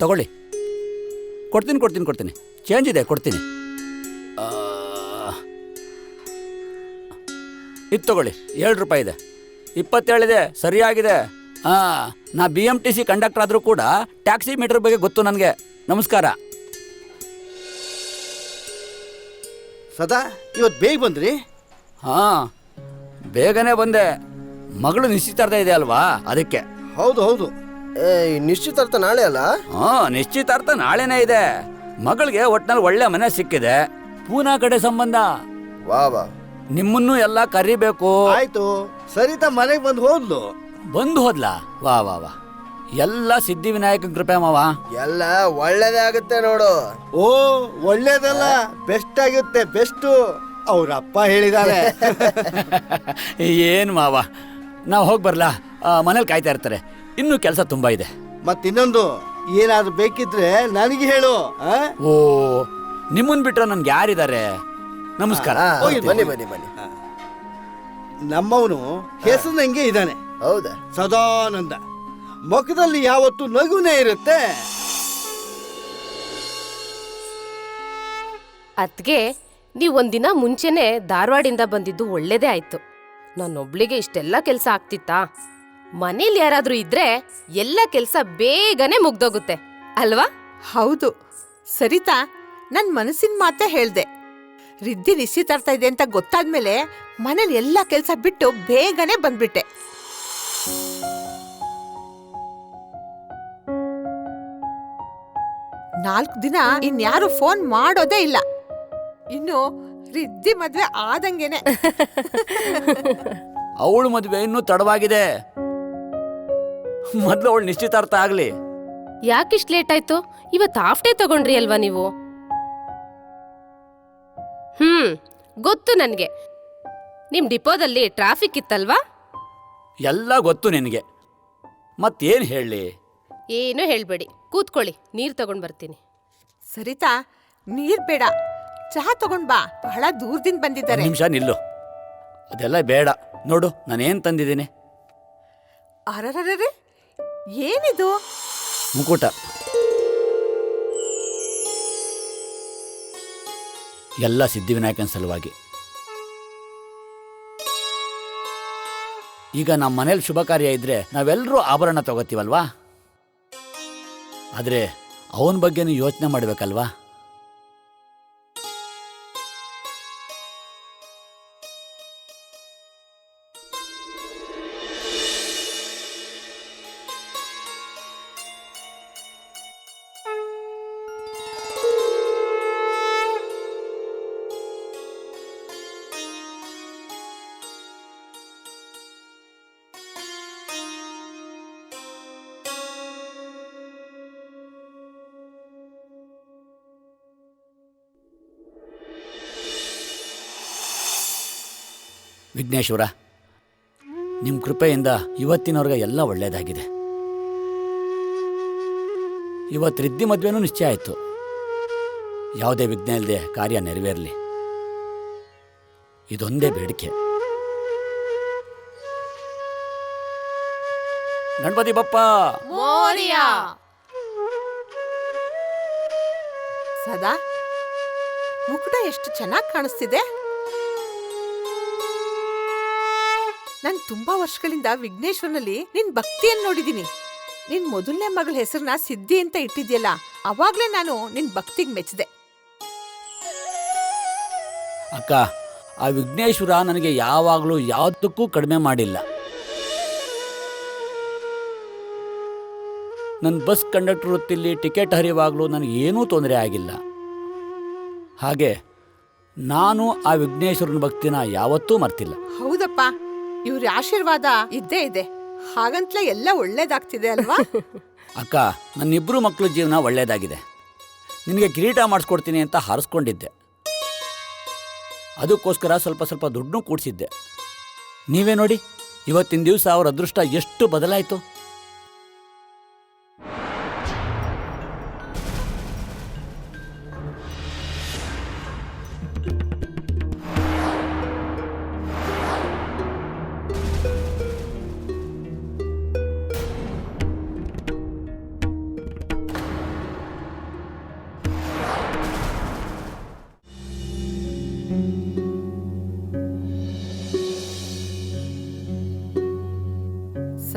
ತಗೊಳ್ಳಿ. ಕೊಡ್ತೀನಿ ಕೊಡ್ತೀನಿ ಕೊಡ್ತೀನಿ. ಚೇಂಜ್ ಇದೆ ಕೊಡ್ತೀನಿ. ಇದು ತಗೊಳ್ಳಿ. ಏಳು ರೂಪಾಯಿ ಇದೆ. ಇಪ್ಪತ್ತೇಳಿದೆ ಸರಿಯಾಗಿದೆ. ಹಾಂ ನಾ B M T C conductor ಆದರೂ ಕೂಡ ಟ್ಯಾಕ್ಸಿ ಮೀಟರ್ ಬಗ್ಗೆ ಗೊತ್ತು ನನಗೆ. ನಮಸ್ಕಾರ. ಸದಾ ಇವತ್ತು ಬೇಗ ಬಂದ್ರಿ? ಹಾಂ ಬೇಗನೆ ಬಂದೆ. ಮಗಳು ನಿಶ್ಚಿತಾರ್ಥ ಇದೆ ಅಲ್ವಾ? ಅದಕ್ಕೆ. ಹೌದು ಹೌದು. ನಿಶ್ಚಿತಾರ್ಥ ನಾಳೆ ಅಲ್ಲ? ಹಾಂ ನಿಶ್ಚಿತಾರ್ಥ ನಾಳೆನೇ ಇದೆ. ಮಗಳಿಗೆ ಒಟ್ನಲ್ಲಿ ಒಳ್ಳೆ ಮನೆ ಸಿಕ್ಕಿದೆ. ಪೂನಾ ಕಡೆ ಸಂಬಂಧ? ವಾ ವಾ. ನಿಮ್ಮನ್ನು ಎಲ್ಲ ಕರಿಬೇಕು. ಆಯ್ತು. ಸರಿತಾ ಮನೆಗೆ ಬಂದು ಹೋದ್ಲು? ಬಂದು ಹೋದ್ಲಾ? ವಾ ವಾ ವಾ. ಎಲ್ಲ ಸಿದ್ಧಿವಿನಾಯಕನ ಕೃಪೆ ಮಾವ. ಎಲ್ಲ ಒಳ್ಳೇದೇ ಆಗುತ್ತೆ ನೋಡು. ಓ ಒಳ್ಳೇದಲ್ಲ. ಬೆಸ್ಟ್ ಆಗುತ್ತೆ ಬೆಸ್ಟ್. ಅವ್ರ ಅಪ್ಪ ಹೇಳಿದಾರೆ. ಏನು ಮಾವ? ನಾವು ಹೋಗಿ ಬರಲಾ? ಮನೇಲಿ ಕಾಯ್ತಾ ಇರ್ತಾರೆ. ಇನ್ನೂ ಕೆಲಸ ತುಂಬಾ ಇದೆ. ಮತ್ತಿನ್ನೊಂದು ಏನಾದ್ರು ಬೇಕಿದ್ರೆ ನನಗೆ ಹೇಳು ಆ? ಓ ನಿಮ್ಮನ್ ಬಿಟ್ರೆ ನನ್ಗೆ ಯಾರಿದ್ದಾರೆ? ನಮಸ್ಕಾರ. ಹೋಗಿ ಬನ್ನಿ ಬನ್ನಿ ಬನ್ನಿ. ನಮ್ಮವನು ಹೆಸರಿನಂಗೆ ಇದ್ದಾನೆ. ಹೌದಾ? ಸದಾನಂದ. ಮುಖದಲ್ಲಿ ಯಾವತ್ತು ನಗುನೇ ಇರುತ್ತೆ. ಅದ್ಗೆ ನೀವು ಒಂದಿನ ಮುಂಚೆನೆ ಧಾರವಾಡಿಂದ ಬಂದಿದ್ದು ಒಳ್ಳೇದೇ ಆಯ್ತು. ನನ್ನೊಬ್ಳಿಗೆ ಇಷ್ಟೆಲ್ಲ ಕೆಲಸ ಆಗ್ತಿತ್ತಾ? ಮನೇಲಿ ಯಾರಾದ್ರೂ ಇದ್ರೆ ಎಲ್ಲ ಕೆಲಸ ಬೇಗನೆ ಮುಗ್ದೋಗುತ್ತೆ. ಅಲ್ವಾ? ಹೌದು. ಸರಿತಾ ನನ್ ಮನಸ್ಸಿನ ಮಾತೇ ಹೇಳ್ದೆ. ರಿದ್ದಿ ನಿಶ್ಚಿತಾರ್ಥ ಇದೆ ಅಂತ ಗೊತ್ತಾದ್ಮೇಲೆ ಮನೇಲಿ ಎಲ್ಲ ಕೆಲಸ ಬಿಟ್ಟು ಬೇಗನೆ ಬಂದ್ಬಿಟ್ಟೆ. ನಾಲ್ಕು ದಿನ ಇನ್ಯಾರು ಫೋನ್ ಮಾಡೋದೇ ಇಲ್ಲ. ಇನ್ನು ರಿದ್ದಿ ಮದ್ವೆ ಆದಂಗೆನೆ. ಅವಳು ಮದುವೆ ಇನ್ನೂ ತಡವಾಗಿದೆ. ಮೊದಲು ಅವಳು ನಿಶ್ಚಿತಾರ್ಥ ಆಗಲಿ. ಯಾಕಿಷ್ಟು ಲೇಟ್ ಆಯ್ತು? ಇವತ್ತು ಹಾಫ್ ಡೇ ತಗೊಂಡ್ರಿ ಅಲ್ವಾ ನೀವು? ಹ್ಮ್ ಗೊತ್ತು ನನ್ಗೆ. ನಿಮ್ ಡಿಪೋದಲ್ಲಿ ಟ್ರಾಫಿಕ್ ಇತ್ತಲ್ವಾ? ಎಲ್ಲ ಗೊತ್ತು ನಿನಗೆ. ಮತ್ತೇನು ಹೇಳಲಿ ಏನು ಹೇಳ್ಬೇಡಿ. ಕೂತ್ಕೊಳ್ಳಿ ನೀರ್ ತಗೊಂಡ್ ಬರ್ತೀನಿ. ಸರಿತಾ ನೀರ್ ಬೇಡ. ಚಹಾ ತಗೊಂಡ್ ಬಾ. ಬಹಳ ದೂರದಿಂದ ಬಂದಿದ್ದಾರೆ. ನಿಮಿಷ ನಿಲ್ಲು. ಅದೆಲ್ಲ ಬೇಡ. ನೋಡು ನಾನೇನು ತಂದಿದ್ದೀನಿ? ಅರರರರೆ. ಏನಿದು? ಮುಕುಟ. ಎಲ್ಲ ಸಿದ್ಧಿವಿನಾಯಕನ ಸಲುವಾಗಿ. ಈಗ ನಮ್ಮ ಮನೇಲಿ ಶುಭ ಕಾರ್ಯ ಇದ್ರೆ ನಾವೆಲ್ಲರೂ ಆಭರಣ ತಗೋತೀವಲ್ವಾ? ಆದರೆ ಅವನ ಬಗ್ಗೆನೂ ಯೋಚನೆ ಮಾಡಬೇಕಲ್ವಾ? ವಿಘ್ನೇಶ್ವರ ನಿಮ್ಮ ಕೃಪೆಯಿಂದ ಇವತ್ತಿನವ್ರಿಗೆ ಎಲ್ಲ ಒಳ್ಳೆಯದಾಗಿದೆ ಇವತ್ತು ರಿದ್ದಿ ಮದುವೆನೂ ನಿಶ್ಚಯ ಆಯಿತು. ಯಾವುದೇ ವಿಘ್ನ ಇಲ್ಲದೆ ಕಾರ್ಯ ನೆರವೇರಲಿ. ಇದೊಂದೇ ಬೇಡಿಕೆ. ಗಣಪತಿ ಬಪ್ಪ! ಸದಾ ಮುಕುಟ ಎಷ್ಟು ಚೆನ್ನಾಗಿ ಕಾಣಿಸ್ತಿದೆ. ನಾನು ತುಂಬಾ ವರ್ಷಗಳಿಂದ ವಿಘ್ನೇಶ್ವರನಲ್ಲಿ ನಿನ್ ಭಕ್ತಿಯನ್ನು ನೋಡಿದೀನಿ ನಿನ್ ಮೊದಲನೇ ಮಗಳ ಹೆಸರನ್ನ ಸಿದ್ಧಿ ಅಂತ ಇಟ್ಟಿದ್ಯಲ್ಲ ಅವಾಗ್ಲೇ ನಾನು ನಿನ್ ಭಕ್ತಿಗೆ ಮೆಚ್ಚಿದೆ. ಅಕ್ಕ ಆ ವಿಘ್ನೇಶ್ವರ ನನಗೆ ಯಾವಾಗಲೂ ಯಾವುದಕ್ಕೂ ಕಡಿಮೆ ಮಾಡಿಲ್ಲ. ನನ್ನ ಬಸ್ ಕಂಡಕ್ಟರ್ ವೃತ್ತಿಲಿ ಟಿಕೆಟ್ ಹರಿಯುವಾಗಲೂ ನನಗೇನೂ ತೊಂದರೆ ಆಗಿಲ್ಲ. ಹಾಗೆ ನಾನು ಆ ವಿಘ್ನೇಶ್ವರನ ಭಕ್ತಿನ ಯಾವತ್ತೂ ಮರ್ತಿಲ್ಲ. ಹೌದಪ್ಪ. ಇವ್ರ ಆಶೀರ್ವಾದ ಇದ್ದೇ ಇದೆ. ಹಾಗಂತಲೇ ಎಲ್ಲ ಒಳ್ಳೇದಾಗ್ತಿದೆ ಅಲ್ವಾ? ಅಕ್ಕ ನನ್ನಿಬ್ಬರು ಮಕ್ಕಳ ಜೀವನ ಒಳ್ಳೇದಾಗಿದೆ. ನಿನಗೆ ಕಿರೀಟ ಮಾಡಿಸ್ಕೊಡ್ತೀನಿ ಅಂತ ಹಾರಿಸ್ಕೊಂಡಿದ್ದೆ. ಅದಕ್ಕೋಸ್ಕರ ಸ್ವಲ್ಪ ಸ್ವಲ್ಪ ದುಡ್ಡು ಕೂಡಿಸಿದ್ದೆ. ನೀವೇ ನೋಡಿ, ಇವತ್ತಿನ ದಿವಸ ಅವ್ರ ಅದೃಷ್ಟ ಎಷ್ಟು ಬದಲಾಯಿತು?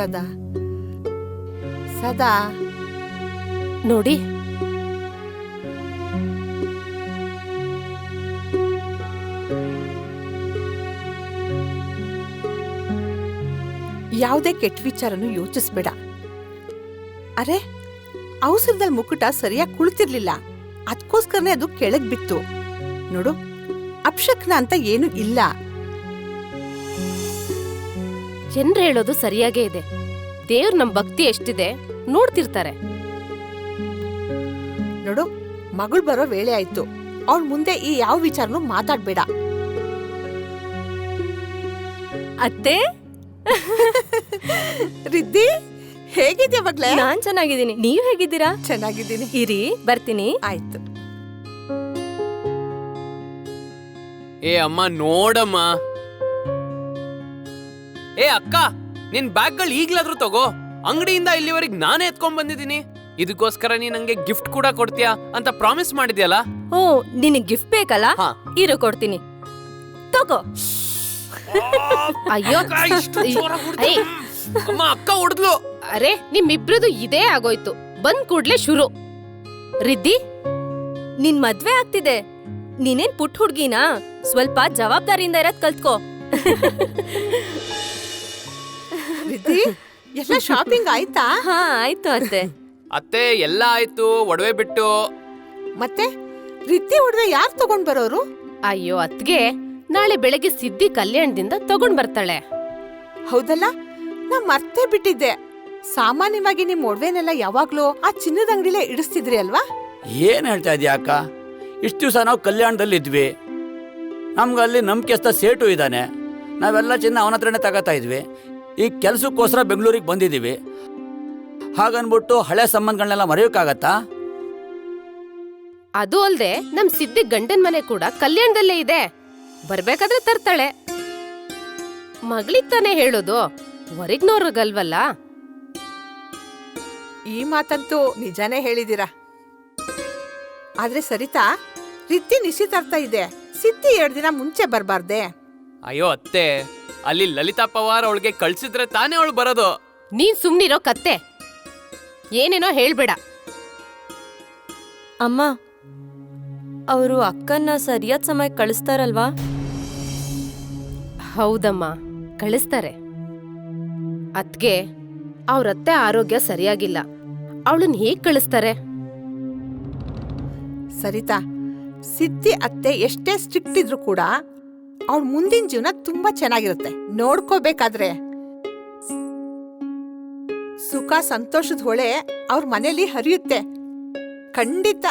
ಸದಾ ಸದಾ. ನೋಡಿ. ಯಾವುದೇ ಕೆಟ್ಟ ವಿಚಾರನು ಯೋಚಿಸ್ಬೇಡ. ಅರೆ, ಅವಸರದಲ್ಲಿ ಮುಕುಟ ಸರಿಯಾಗಿ ಕುಳಿತಿರ್ಲಿಲ್ಲ. ಅದಕ್ಕೋಸ್ಕರನೇ ಅದು ಕೆಳಗೆ ಬಿತ್ತು. ನೋಡು, ಅಪ್ಶಕ್ನ ಅಂತ ಏನು ಇಲ್ಲ. ಜನರು ಹೇಳೋದು ಸರಿಯಾಗೇ ಇದೆ. ದೇವ್ರ ನಮ್ ಭಕ್ತಿ ಎಷ್ಟಿದೆ ನೋಡ್ತಿರ್ತಾರೆ. ನೋಡು ಮಗಳು ಬರೋ ವೇಳೆ ಆಯ್ತು. ಅವಳ ಮುಂದೆ ಈ ಯಾವ ವಿಚಾರನೂ ಮಾತಾಡ್ಬೇಡ. ಅತ್ತೆ? ರಿದ್ದಿ ಹೇಗಿದ್ಯಾ ಮಗ್ಳೆ? ನಾನ್ ಚೆನ್ನಾಗಿದ್ದೀನಿ. ನೀವ್ ಹೇಗಿದ್ದೀರಾ? ಚೆನ್ನಾಗಿದ್ದೀನಿ. ಇರಿ ಬರ್ತೀನಿ. ಆಯ್ತು. ಏ ಅಮ್ಮ ನೋಡಮ್ಮ. ಏ ಅಕ್ಕ ನಿನ್ ಬ್ಯಾಗ್ಗಳು ಈಗ್ಲಾದ್ರೂ ತಗೋ. ಅಂಗಡಿಯಿಂದ ಇಲ್ಲಿವರೆಗೆ ನಾನೇ ಎತ್ಕೊಂಡ್ ಬಂದಿದ್ದೀನಿ. ಇದಕ್ಕೋಸ್ಕರ ನೀ ನಂಗೆ ಗಿಫ್ಟ್ ಕೂಡ ಕೊಡ್ತೀಯಾ ಅಂತ ಪ್ರಾಮಿಸ್ ಮಾಡಿದ್ಯಲ್ಲ? ಓ ನಿನ್ ಗಿಫ್ಟ್ ಬೇಕಲ್ಲ? ಹಾ. ಇರು ಕೊಡ್ತೀನಿ. ತಗೋ. ಅಯ್ಯೋ ಅಮ್ಮ ಅಕ್ಕ ಹೊಡೆದ್ಲು. ಅರೆ ನಿಮ್ಮಿಬ್ರದು ಇದೇ ಆಗೋಯ್ತು. ಬಂದ್ ಕೂಡ್ಲೆ ಶುರು. ರಿದ್ದಿ ನಿನ್ ಮದ್ವೆ ಆಗ್ತಿದೆ. ನೀನೇನ್ ಪುಟ್ ಹುಡ್ಗಿನಾ? ಸ್ವಲ್ಪ ಜವಾಬ್ದಾರಿಯಿಂದ ಇರೋದ್ ಕಲ್ತ್ಕೋ. ರಿದ್ದಿ ಎಲ್ಲ ಶಾಪಿಂಗ್ ಆಯ್ತಾ? ಹಾ ಆಯ್ತು ಅತ್ತೆ. ಅತ್ತೆ ಎಲ್ಲ ಆಯ್ತು ಒಡವೆ ಬಿಟ್ಟು. ಮತ್ತೆ? ರೀತಿ ಒಡವೆ ಯಾರು ತಗೊಂಡ್ ಬರೋರು? ಅಯ್ಯೋ ಅತ್ಗೆ. ನಾಳೆ ಬೆಳಗ್ಗೆ ಸಿದ್ಧಿ ಕಲ್ಯಾಣದಿಂದ ತಗೊಂಡ್ ಬರ್ತಾಳೆ. ಹೌದಲ್ಲ? ನಾ ಮರ್ತೇ ಬಿಟ್ಟಿದ್ದೆ. ಸಾಮಾನ್ಯವಾಗಿ ನಿಮ್ ಒಡವೆನೆಲ್ಲ ಯಾವಾಗ್ಲೂ ಆ ಚಿನ್ನದ ಅಂಗಡಿಲೇ ಇಡಿಸ್ತಿದ್ರಿ ಅಲ್ವಾ? ಏನು ಹೇಳ್ತಾ ಇದೀಯ ಅಕ್ಕ? ಇಷ್ಟು ದಿವಸ ನಾವು ಕಲ್ಯಾಣದಲ್ಲಿ ಇದ್ವಿ ನಮ್ಗೆ ಅಲ್ಲಿ ನಂಬಿಕೆಸ್ತ ಸೇಟು ಇದ್ದಾನೆ. ನಾವೆಲ್ಲ ಚಿನ್ನ ಅವನ ಹತ್ರನೇ ತಗೋತಾ ಇದ್ವಿ. ಈ ಕೆಲಸಕ್ಕೋಸ್ಕರ ಬೆಂಗಳೂರಿಗೆ ಬಂದಿದ್ದೀವಿ. ಹಾಗನ್ಬಿಟ್ಟು ಹಳೆ ಸಂಬಂಧಗಳನ್ನೆಲ್ಲ ಮರೆಯೋಕ್ಕಾಗತ್ತಾ? ಅದು ಅಲ್ದೆ ನಮ್ ಸಿದ್ದಿ ಗಂಡನ್ ಮನೆ ಕೂಡ ಕಲ್ಯಾಣದಲ್ಲೇ ಇದೆ. ಬರ್ಬೇಕಾದ್ರೆ ತರ್ತಾಳೆ. ಮಗಳಿಗ್ ತಾನೇ ಹೇಳೋದು ಹೊರಗ್ನವ್ರಿಗಲ್ವಲ್ಲ ಈ ಮಾತಂತೂ ನಿಜಾನೇ ಹೇಳಿದೀರ ಆದ್ರೆ ಸರಿತಾ ರಿದ್ದಿ ನಿಶ್ಚಿತಾರ್ಥ ಇದೆ. ಸಿದ್ದಿ ಎರಡು ದಿನ ಮುಂಚೆ ಬರಬಾರ್ದೆ. ಅಯ್ಯೋ ಅತ್ತೆ. ಅಲ್ಲಿ ಲಲಿತಾ ಪವಾರ್ ಅವಳಿಗೆ ಕಳ್ಸಿದ್ರೆ ತಾನೇ ಅವಳು ಬರೋದು. ನೀನ್ ಸುಮ್ನಿರೋ ಕತ್ತೆ. ಏನೇನೋ ಹೇಳ್ಬೇಡ. ಅಮ್ಮ ಅವರು ಅಕ್ಕನ್ನ ಸರಿಯಾದ ಸಮಯ ಕಳಿಸ್ತಾರಲ್ವಾ? ಹೌದಮ್ಮ ಕಳಿಸ್ತಾರೆ. ಅತ್ಗೆ ಅವ್ರತ್ತೆ ಆರೋಗ್ಯ ಸರಿಯಾಗಿಲ್ಲ. ಅವಳನ್ನ ಹೇಗ್ ಕಳಿಸ್ತಾರೆ? ಸರಿತಾ ಸಿದ್ಧಿ ಅತ್ತೆ ಎಷ್ಟೇ ಸ್ಟ್ರಿಕ್ಟ್ ಇದ್ರು ಕೂಡ ಅವಳ ಮುಂದಿನ ಜೀವನ ತುಂಬಾ ಚೆನ್ನಾಗಿರುತ್ತೆ. ನೋಡ್ಕೋಬೇಕಾದ್ರೆ. ಸುಖ ಸಂತೋಷದ ಹೊಳೆ ಅವ್ರ ಮನೇಲಿ ಹರಿಯುತ್ತೆ. ಖಂಡಿತ.